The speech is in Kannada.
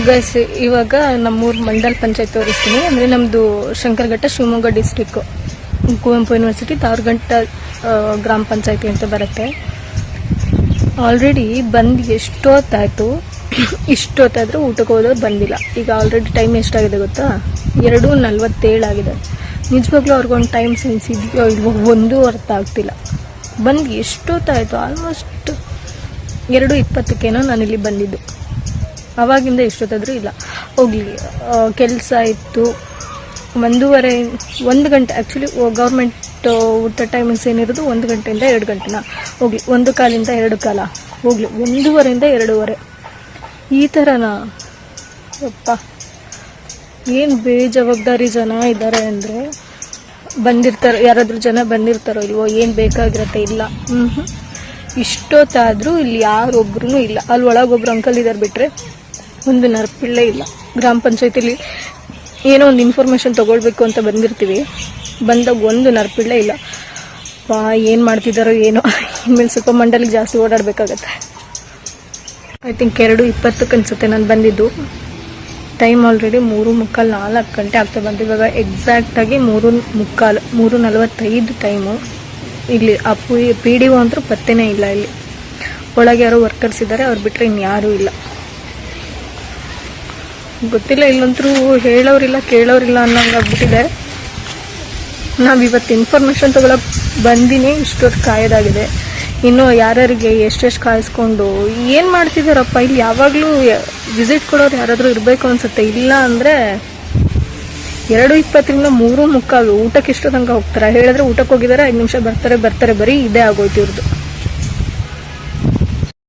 ಗೈಸ್ ಇವಾಗ ನಮ್ಮೂರು ಮಂಡಲ್ ಪಂಚಾಯತ್ ತೋರಿಸ್ತೀನಿ. ಅಂದರೆ ನಮ್ಮದು ಶಂಕರಘಟ್ಟ ಶಿವಮೊಗ್ಗ ಡಿಸ್ಟಿಕ್ಕು ಕುವೆಂಪು ಯೂನಿವರ್ಸಿಟಿ ತಾವರ್ಗಂಟ ಆ, ಗ್ರಾಮ ಪಂಚಾಯತಿ ಅಂತ ಬರುತ್ತೆ. ಆಲ್ರೆಡಿ ಬಂದು ಎಷ್ಟೊತ್ತಾಯಿತು? ಇಷ್ಟೊತ್ತಾದರೂ ಊಟಕ್ಕೆ ಹೋದವ್ರು ಬಂದಿಲ್ಲ. ಈಗ ಆಲ್ರೆಡಿ ಟೈಮ್ ಎಷ್ಟಾಗಿದೆ ಗೊತ್ತಾ? ಎರಡು ನಲ್ವತ್ತೇಳು ಆಗಿದೆ. ನಿಜವಾಗ್ಲೂ ಅವ್ರಿಗೊಂದು ಟೈಮ್ ಸೆನ್ಸ್ ಇದೆಯೋ ಇಲ್ವೋ ಒಂದೂ ಅರ್ಥ ಆಗ್ತಿಲ್ಲ. ಬಂದು ಎಷ್ಟೊತ್ತಾಯಿತು? ಆಲ್ಮೋಸ್ಟ್ ಎರಡು ಇಪ್ಪತ್ತಕ್ಕೇನೋ ನಾನಿಲ್ಲಿ ಬಂದಿದ್ದು. ಅವಾಗಿಂದ ಎಷ್ಟೊತ್ತಾದರೂ ಇಲ್ಲ. ಹೋಗಲಿ. ಕೆಲಸ ಇತ್ತು. ಒಂದೂವರೆ, ಒಂದು ಗಂಟೆ ಆ್ಯಕ್ಚುಲಿ ಗೌರ್ಮೆಂಟ್ ಊಟ ಟೈಮಿಂಗ್ಸ್ ಏನಿರೋದು ಒಂದು ಗಂಟೆಯಿಂದ ಎರಡು ಗಂಟೆನ? ಹೋಗಲಿ. ಒಂದು ಕಾಲಿಂದ ಎರಡು ಕಾಲ. ಹೋಗಲಿ. ಒಂದೂವರೆಯಿಂದ ಎರಡೂವರೆ. ಈ ಥರನಾ ಅಪ್ಪ ಏನು ಬೇಜವಾಬ್ದಾರಿ ಜನ ಇದ್ದಾರೆ ಅಂದರೆ ಬಂದಿರ್ತಾರೋ, ಯಾರಾದರೂ ಜನ ಬಂದಿರ್ತಾರೋ ಇಲ್ವೋ, ಏನು ಬೇಕಾಗಿರತ್ತೆ ಇಲ್ಲ. ಹ್ಞೂ ಇಷ್ಟೊತ್ತಾದರೂ ಇಲ್ಲಿ ಯಾರೊಬ್ರು ಇಲ್ಲ. ಅಲ್ಲಿ ಒಳಗೊಬ್ರು ಅಂಕಲ್ ಇದ್ದಾರೆ ಬಿಟ್ಟರೆ ಒಂದು ನರ್ಪಿಳ್ಳೇ ಇಲ್ಲ. ಗ್ರಾಮ ಪಂಚಾಯತಿಲಿ ಏನೋ ಒಂದು ಇನ್ಫಾರ್ಮೇಷನ್ ತೊಗೊಳ್ಬೇಕು ಅಂತ ಬಂದಿರ್ತೀವಿ. ಬಂದಾಗ ಒಂದು ನರ್ಪಿಳ್ಳೇ ಇಲ್ಲ. ಪಾ ಏನು ಮಾಡ್ತಿದ್ದಾರೋ ಏನೋ. ಇನ್ಮೇಲೆ ಸ್ವಲ್ಪ ಮಂಡಲಿಗೆ ಜಾಸ್ತಿ ಓಡಾಡಬೇಕಾಗತ್ತೆ. ಐ ಥಿಂಕ್ ಎರಡು ಇಪ್ಪತ್ತಕ್ಕೆ ಅನಿಸುತ್ತೆ ನಾನು ಬಂದಿದ್ದು. ಟೈಮ್ ಆಲ್ರೆಡಿ ಮೂರು ಮುಕ್ಕಾಲು ನಾಲ್ಕು ಗಂಟೆ ಆಗ್ತಾ ಬಂತು. ಇವಾಗ ಎಕ್ಸಾಕ್ಟಾಗಿ ಮೂರು ಮುಕ್ಕಾಲು, ಮೂರು ನಲವತ್ತೈದು ಟೈಮು ಇಲ್ಲಿ ಆ ಪಿ ಪಿ ಡಿ ಒ ಅಂತೂ ಪತ್ತೆನೇ ಇಲ್ಲ ಇಲ್ಲಿ. ಒಳಗೆ ಯಾರೋ ವರ್ಕರ್ಸ್ ಇದ್ದಾರೆ ಅವ್ರು ಬಿಟ್ಟರೆ ಇನ್ಯಾರೂ ಇಲ್ಲ. ಗೊತ್ತಿಲ್ಲ, ಇಲ್ಲಂತರೂ ಹೇಳೋರಿಲ್ಲ, ಕೇಳೋರಿಲ್ಲ ಅನ್ನೋಂಗೆ ನಾವು ಇವತ್ತು ಇನ್ಫಾರ್ಮೇಷನ್ ತಗೊಳಕ್ ಬಂದಿನಿ, ಇಷ್ಟೊತ್ತು ಕಾಯೋದಾಗಿದೆ. ಇನ್ನು ಯಾರ್ಯಾರಿಗೆ ಎಷ್ಟೆಷ್ಟು ಕಾಯಿಸ್ಕೊಂಡು, ಏನು ಮಾಡ್ತಿದ್ದಾರಪ್ಪ ಇಲ್ಲಿ ಯಾವಾಗಲೂ ವಿಸಿಟ್ ಕೊಡೋರು ಯಾರಾದರೂ ಇರಬೇಕು ಅನ್ಸುತ್ತೆ. ಇಲ್ಲ ಅಂದರೆ ಎರಡು ಇಪ್ಪತ್ತರಿಂದ ಮೂರು ಮುಕ್ಕಾಲು ಊಟಕ್ಕೆ ಇಷ್ಟು ಹೋಗ್ತಾರೆ? ಹೇಳಿದ್ರೆ ಊಟಕ್ಕೆ ಹೋಗಿದ್ದಾರೆ ಐದು ನಿಮಿಷ ಬರ್ತಾರೆ ಬರ್ತಾರೆ, ಬರೀ ಇದೇ ಆಗೋಯ್ತು ಇವ್ರದ್ದು